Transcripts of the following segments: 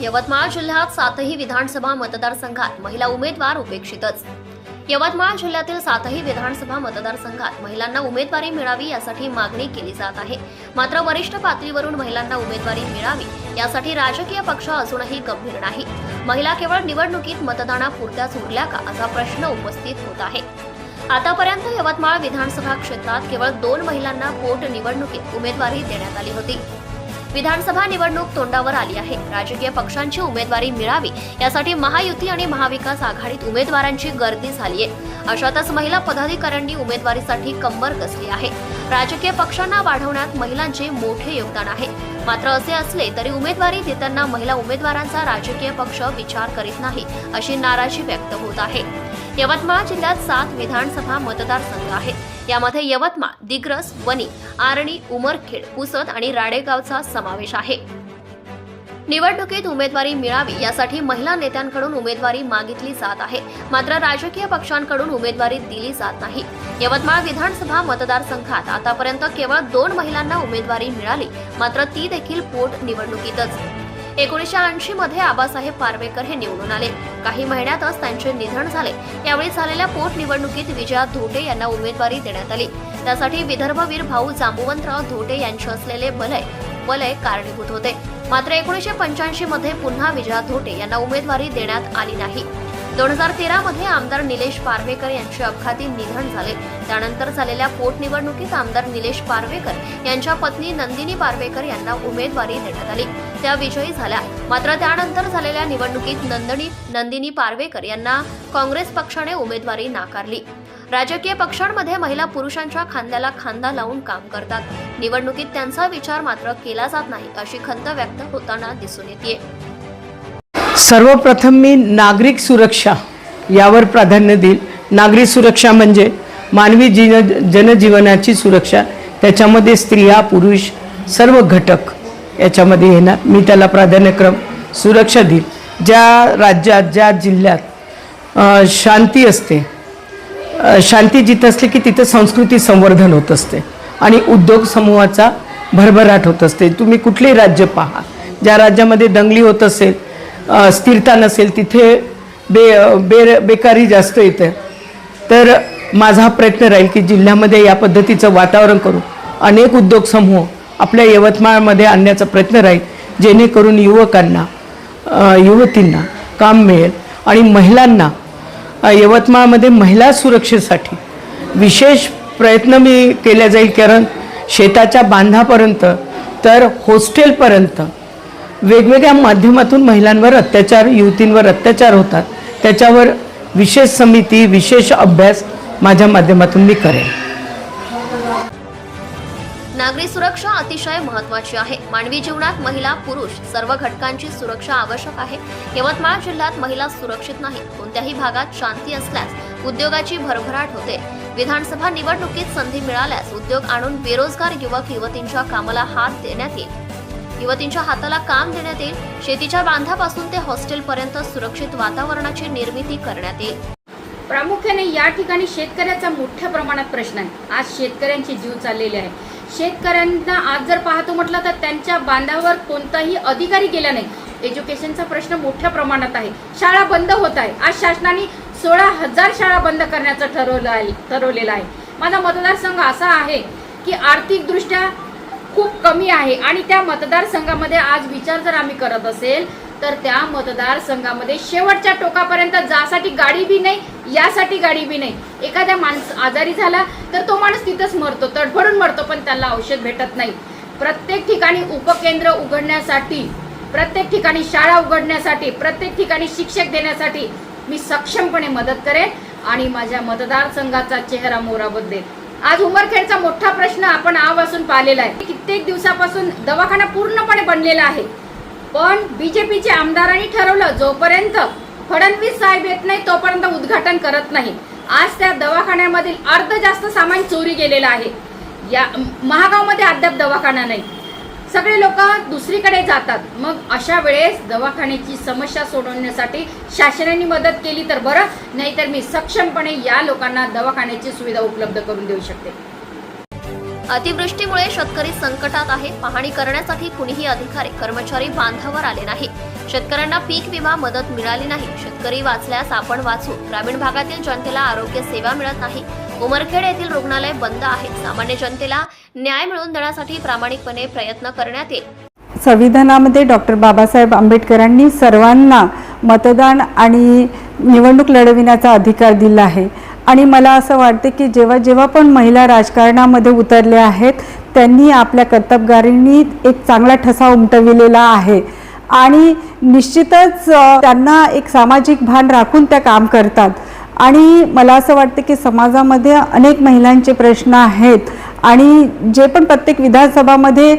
यवतमाळ जिल्ह्यात सातही विधानसभा मतदारसंघात महिला उमेदवार उपेक्षितच. यवतमाळ जिल्ह्यातील सातही विधानसभा मतदारसंघात महिलांना उमेदवारी मिळावी यासाठी मागणी केली जात आहे. मात्र वरिष्ठ पातळीवरून महिलांना उमेदवारी मिळावी यासाठी राजकीय पक्ष अजूनही गंभीर नाही. महिला केवळ निवडणुकीत मतदानापुरत्याच उरल्या का असा प्रश्न उपस्थित होत आहे. आतापर्यंत यवतमाळ विधानसभा क्षेत्रात केवळ दोन महिलांना पोट निवडणुकीत उमेदवारी देण्यात आली होती. विधानसभा निवडणूक तोंडावर आली आहे. राजकीय पक्षांची उमेदवारी मिळावी यासाठी महायुती आणि महाविकास आघाडीत उमेदवारांची गर्दी झाली आहे अशातच महिला पदाधिकाऱ्यांनी उमेदवारीसाठी कंबर कसली आहे. राजकीय पक्षांना वाढवण्यात महिलांचे मोठे योगदान आहे. मात्र असे असले तरी उमेदवारी देताना महिला उमेदवारांचा राजकीय पक्ष विचार करीत नाही अशी नाराजी व्यक्त होत आहे. यवतमाळ जिल्ह्यात सात विधानसभा मतदारसंघ आहेत. यामध्ये यवतमाळ दिग्रस वणी आरणी उमरखेड पुसद आणि राडेगावचा समावेश आहे. निवडणुकीत उमेदवारी मिळावी यासाठी महिला नेत्यांकडून उमेदवारी मागितली जात आहे. मात्र राजकीय पक्षांकडून उमेदवारी दिली जात नाही. यवतमाळ विधानसभा मतदारसंघात आतापर्यंत केवळ दोन महिलांना उमेदवारी मिळाली. मात्र ती देखील पोट निवडणुकीतच एकोणीसशे ऐंशी मध्ये आबासाहेब पारवेकर हे निवडून आले. काही महिन्यातच त्यांचे निधन झाले. यावेळी झालेल्या पोटनिवडणुकीत विजया धोटे यांना उमेदवारी देण्यात आली. त्यासाठी विदर्भवीर भाऊ जांबुवंतराव धोटे यांचे असलेले बलय वलय कारणीभूत होते. मात्र एकोणीसशे पंच्याऐंशी मध्ये पुन्हा विजया धोटे यांना उमेदवारी देण्यात आली नाही. दोन हजार तेरा मध्ये आमदार निलेश पारवेकर यांचे अपघाती निधन झाले. त्यानंतर झालेल्या पोटनिवडणुकीत आमदार निलेश पारवेकर यांच्या पत्नी नंदिनी पारवेकर यांना उमेदवारी देण्यात आली. त्या विजयी झाल्या. मात्र त्यानंतर झालेल्या निवडणुकीत नंदनी नंदिनी पारवेकर यांना काँग्रेस पक्षाने उमेदवारी नाकारली. राजकीय पक्षांमध्ये महिला पुरुषांच्या खांद्याला खांदा लावून काम करतात. निवडणुकीत त्यांचा विचार मात्र केला जात नाही अशी खंत व्यक्त होताना दिसून येते सर्वप्रथम मी नागरिक सुरक्षा यावर प्राधान्य देईल. नागरिक सुरक्षा म्हणजे मानवी जीवन जनजीवनाची सुरक्षा. त्याच्यामध्ये स्त्रिया पुरुष सर्व घटक याच्यामध्ये येणार मी त्याला प्राधान्यक्रम सुरक्षा देईल. ज्या राज्यात ज्या जिल्ह्यात शांती असते शांती जिथं असते की तिथं संस्कृती संवर्धन होत असते आणि उद्योग समूहाचा भरभराट होत असते. तुम्ही कुठलेही राज्य पहा. ज्या राज्यामध्ये दंगली होत असेल स्थिरता नसेल तिथे बे बे बेकारी जास्त येते. तर माझा प्रयत्न राहील की जिल्ह्यामध्ये या पद्धतीचं वातावरण करू. अनेक उद्योग समूह आपल्या यवतमाळमध्ये आणण्याचा प्रयत्न राहील जेणेकरून युवकांना युवतींना काम मिळेल. आणि महिलांना यवतमाळमध्ये महिला सुरक्षेसाठी विशेष प्रयत्न मी केला जाईल कारण शेताच्या बांधापर्यंत तर हॉस्टेलपर्यंत वेगवेगळ्या माध्यमातून महिलांवर अत्याचार युवतींवर अत्याचार होतात. त्याच्यावर विशेष समिती विशेष अभ्यास माझ्या माध्यमातून मी करेन नागरी सुरक्षा अतिशय महत्वाची आहे. मानवी जीवनात महिला पुरुष सर्व घटकांची सुरक्षा आवश्यक आहे. यवतमाळ जिल्ह्यात महिला सुरक्षित नाही कोणत्याही भागात शांती असल्यास उद्योगाची भरभराट होते. विधानसभा निवडणुकीत संधी मिळाल्यास उद्योग आणून बेरोजगार युवक युवतींच्या कामाला हात देण्यात येईल. युवतींच्या हाताला काम देण्यात येईल. शेतीच्या बांधापासून ते हॉस्टेलपर्यंत सुरक्षित वातावरणाची निर्मिती करण्यात येईल. प्रामुख्याने या ठिकाणी शेतकऱ्याचा मोठ्या प्रमाणात प्रश्न आहे. आज शेतकऱ्यांचे जीव चाललेले आहे. शेतकऱ्यांना आज जर पाहतो म्हटलं तर त्यांच्या बांधावर कोणताही अधिकारी गेला नाही. एज्युकेशनचा प्रश्न मोठ्या प्रमाणात आहे. शाळा बंद होत आहे. आज शासनाने सोळा हजार शाळा बंद करण्याचं ठरवलं आहे ठरवलेलं आहे. माझा मतदारसंघ असा आहे की आर्थिकदृष्ट्या खूप कमी आहे आणि त्या मतदारसंघामध्ये आज विचार जर आम्ही करत असेल तर त्या मतदारसंघामध्ये शेवटच्या टोकापर्यंत जासाठी गाडी बी नाही यासाठी गाडी बी नाही. एखाद्या माणूस आजारी झाला तर तो माणूस तिथंच मरतो तडफडून मरतो पण त्याला औषध भेटत नाही. प्रत्येक ठिकाणी उपकेंद्र उघडण्यासाठी प्रत्येक ठिकाणी शाळा उघडण्यासाठी प्रत्येक ठिकाणी शिक्षक देण्यासाठी मी सक्षमपणे मदत करेन आणि माझ्या मतदारसंघाचा चेहरा मोरा बदलेल. आज उमरखेडचा मोठा प्रश्न आपण आवासून पाहिलेला आहे. कित्येक दिवसापासून दवाखाना पूर्णपणे बनलेला आहे. पण बीजेपीच्या आमदारांनी ठरवलं जोपर्यंत फडणवीस साहेब येत नाही तोपर्यंत उद्घाटन करत नाही. आज त्या दवाखान्यामधील अर्ध जास्त सामान चोरी गेलेलं आहे. या महागावमध्ये अद्याप दवाखाना नाही. सगळे लोक दुसरीकडे जातात. मग अशा वेळेस दवाखान्याची समस्या सोडवण्यासाठी शासनाने मदत केली तर बरं नाहीतर मी सक्षमपणे या लोकांना दवाखान्याची सुविधा उपलब्ध करून देऊ शकते. अतिवृष्टीमुळे शेतकरी संकटात आहे पाहणी करण्यासाठी कुणीही अधिकारी कर्मचारी बांधावर आले नाही शेतकऱ्यांना पीक विमा मदत मिळाली नाही. शेतकरी वाचल्यास आपण वाचू. ग्रामीण भागातील जनतेला आरोग्य सेवा मिळत नाही. उमरखेड येथील रुग्णालय बंद आहे. सामान्य जनतेला न्याय मिळवून देण्यासाठी प्रामाणिकपणे प्रयत्न करण्यात येईल. संविधानामध्ये डॉक्टर बाबासाहेब आंबेडकरांनी सर्वांना मतदान आणि निवडणूक लढविण्याचा अधिकार दिला आहे. आणि मला असं वाटते की जेव्हा जेव्हा पण महिला राजकारणामध्ये उतरल्या आहेत त्यांनी आपल्या कर्तबगारींनी एक चांगला ठसा उमटविलेला आहे. आणि निश्चितच त्यांना एक सामाजिक भान राखून त्या काम करतात. आणि मला असं वाटतं की समाजामध्ये अनेक महिलांचे प्रश्न आहेत. आणि जे पण प्रत्येक विधानसभामध्ये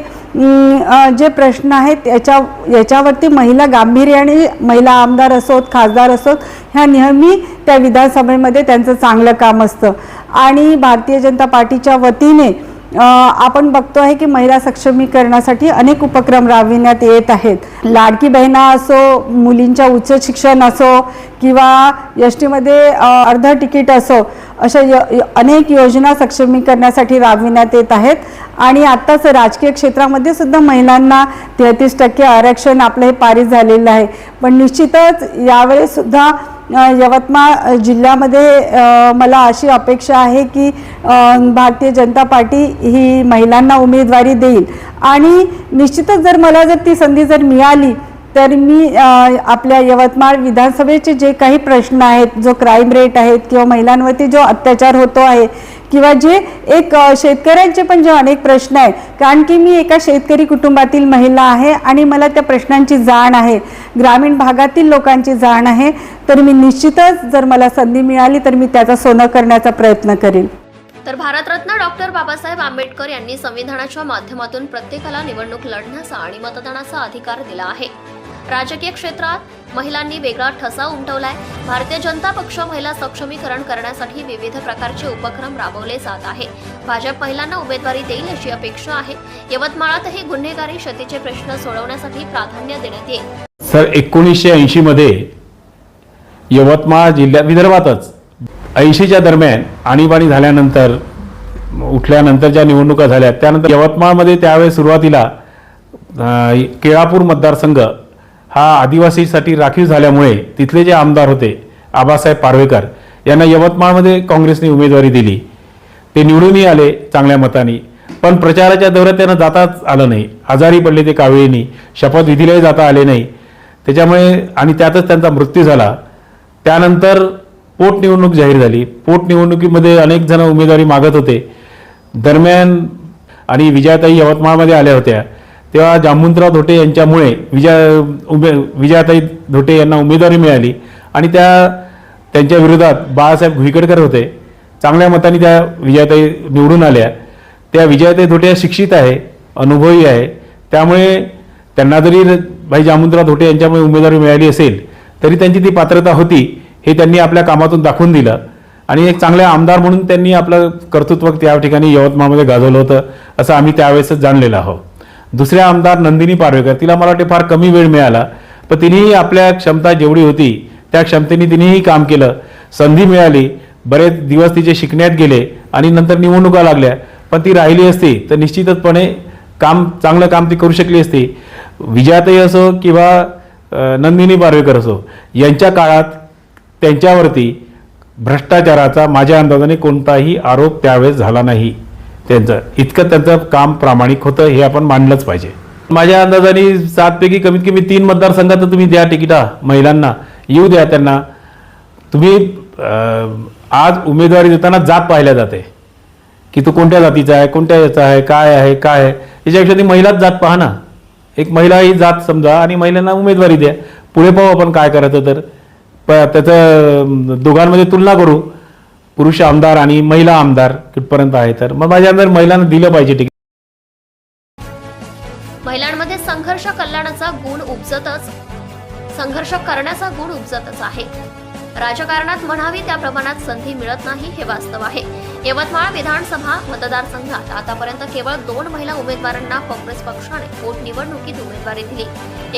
जे प्रश्न आहेत याच्या याच्यावरती महिला गांभीर्याने महिला आमदार असोत खासदार असोत ह्या नेहमी त्या विधानसभेमध्ये त्यांचं चांगलं काम असतं. आणि भारतीय जनता पार्टीच्या वतीने आपण बघतो आहे की महिला सक्षमीकरणासाठी अनेक उपक्रम राबविण्यात येत आहेत. लाडकी बहिणा असो मुलींच्या उच्च शिक्षण असो किंवा एस टीमध्ये अर्ध तिकीट असो अशा य य- अनेक योजना सक्षमीकरणासाठी राबविण्यात येत आहेत. आणि आत्ताच राजकीय क्षेत्रामध्ये सुद्धा महिलांना तेहतीस टक्के आरक्षण आपलं हे पारित झालेलं आहे. पण निश्चितच यावेळीसुद्धा यवतमाळ जिल्ह्यामध्ये मला अशी अपेक्षा आहे की भारतीय जनता पार्टी ही महिलांना उमेदवारी देईल. आणि निश्चितच जर मला जर ती संधी जर मिळाली तर मी आपल्या यवतमाळ विधानसभेचे जे काही प्रश्न आहेत जो क्राईम रेट आहेत किंवा महिलांवरती जो अत्याचार होतो आहे किंवा जे एक शेतकऱ्यांचे पण जे अनेक प्रश्न आहेत कारण की मी एका शेतकरी कुटुंबातील महिला आहे आणि मला त्या प्रश्नांची जाण आहे ग्रामीण भागातील लोकांची जाण आहे तर मी निश्चितच जर मला संधी मिळाली तर मी त्याचा सोनं करण्याचा प्रयत्न करेन. तर भारतरत्न डॉक्टर बाबासाहेब आंबेडकर यांनी संविधानाच्या माध्यमातून प्रत्येकाला निवडणूक लढण्याचा आणि मतदानाचा अधिकार दिला आहे. राजकीय क्षेत्रात महिलांनी वेगळा ठसा उमटवलाय. भारतीय जनता पक्ष महिला सक्षमीकरण करण्यासाठी विविध प्रकारचे उपक्रम राबवले जात आहे. भाजप महिलांना उमेदवारी देईल अशी अपेक्षा आहे. यवतमाळातही गुन्हेगारी शेतीचे प्रश्न सोडवण्यासाठी प्राधान्य देण्यात येईल. सर एकोणीसशे ऐंशीमध्ये यवतमाळ जिल्ह्यात विदर्भातच ऐंशीच्या दरम्यान आणीबाणी झाल्यानंतर उठल्यानंतर ज्या निवडणुका झाल्या. त्यानंतर यवतमाळमध्ये त्यावेळेस सुरुवातीला केळापूर मतदारसंघ हा आदिवासीसाठी राखीव झाल्यामुळे तिथले जे आमदार होते आबासाहेब पारवेकर यांना यवतमाळमध्ये काँग्रेसने उमेदवारी दिली. ते निवडूनही आले चांगल्या मताने पण प्रचाराच्या दौऱ्यात त्यांना जाताच आलं नाही. आजारी पडले ते कावेळीनी शपथविधीलाही जाता आले नाही. त्याच्यामुळे आणि त्यातच त्यांचा मृत्यू झाला. त्यानंतर पोटनिवडणूक जाहीर झाली. पोटनिवडणुकीमध्ये अनेक जण उमेदवारी मागत होते. दरम्यान आणि विजयाताई यवतमाळमध्ये आल्या होत्या. तेव्हा जांबुंतराव धोटे यांच्यामुळे विजय उमे विजयाताई धोटे यांना उमेदवारी मिळाली. आणि त्या त्यांच्या विरोधात बाळासाहेब भुईकडकर होते. चांगल्या मताने त्या विजयाताई निवडून आल्या. त्या विजयाताई धोटे शिक्षित आहे अनुभवी आहे. त्यामुळे त्यांना जरी भाई जामुनराव धोटे यांच्यामुळे उमेदवारी मिळाली असेल तरी त्यांची ती पात्रता होती हे त्यांनी आपल्या कामातून दाखवून दिलं. आणि एक चांगले आमदार म्हणून त्यांनी आपलं कर्तृत्व त्या ठिकाणी यवतमाळमध्ये गाजवलं होतं असं आम्ही त्यावेळेसच जाणलेलं आहोत. दुसऱ्या आमदार नंदिनी पारवेकर तिला मला वाटते फार कमी वेळ मिळाला. पण तिनेही आपल्या क्षमता जेवढी होती त्या क्षमतेने तिनेही काम केलं. संधी मिळाली बरेच दिवस तिचे शिकण्यात गेले आणि नंतर निवडणुका लागल्या. पण ती राहिली असती तर निश्चितचपणे काम चांगलं काम ती करू शकली असती. विजयाताई असो किंवा नंदिनी पारवेकर असो यांच्या काळात त्यांच्यावरती भ्रष्टाचाराचा माझ्या अंदाजाने कोणताही आरोप त्यावेळेस झाला नाही. त्यांचं. इतकं त्यांचं काम प्रामाणिक होतं हे आपण मानलंच पाहिजे. माझ्या अंदाजाने सातपैकी कमीत कमी तीन मतदारसंघात तुम्ही द्या तिकिटा महिलांना. येऊ द्या त्यांना. तुम्ही आज उमेदवारी देताना जात पाहिल्या जाते. की तो कोणत्या जातीचा आहे कोणत्या याचा आहे काय आहे काय आहे. याच्यापेक्षा ती महिलाच जात पहा ना. एक महिला ही जात समजा आणि महिलांना उमेदवारी द्या. पुढे पाहू आपण काय करायचं तर. प त्याचं दोघांमध्ये तुलना करू. पुरुष आमदार आणि महिला आमदार कुठपर्यंत आहे तर. मग माझ्या अंदाज महिलांना दिलं पाहिजे तिकीट महिलांमध्ये संघर्ष कल्याणाचा गुण उपजतच संघर्ष करण्याचा गुण उपजतच आहे. राजकारणात म्हणावी त्या प्रमाणात संधी मिळत नाही हे वास्तव आहे. यवतमाळ विधानसभा मतदारसंघात आतापर्यंत केवळ दोन महिला उमेदवारांना काँग्रेस पक्षाने पोटनिवडणुकीत उमेदवारी दिली.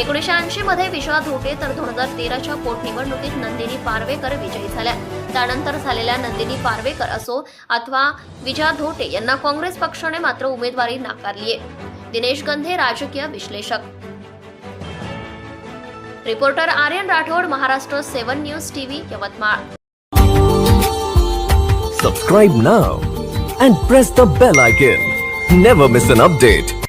एकोणीशे ऐंशी मध्ये विश्वा धोटे तर दोन हजार तेराच्या पोटनिवडणुकीत नंदिनी पारवेकर विजयी झाल्या. त्यानंतर झालेल्या नंदिनी पारवेकर असो अथवा विजया धोटे यांना काँग्रेस पक्षाने मात्र उमेदवारी नाकारली आहे. दिनेश गंधे राजकीय विश्लेषक. Reporter Aryan Rathod Maharashtra seven news TV Yavatmal. Subscribe now and press the bell icon never miss an update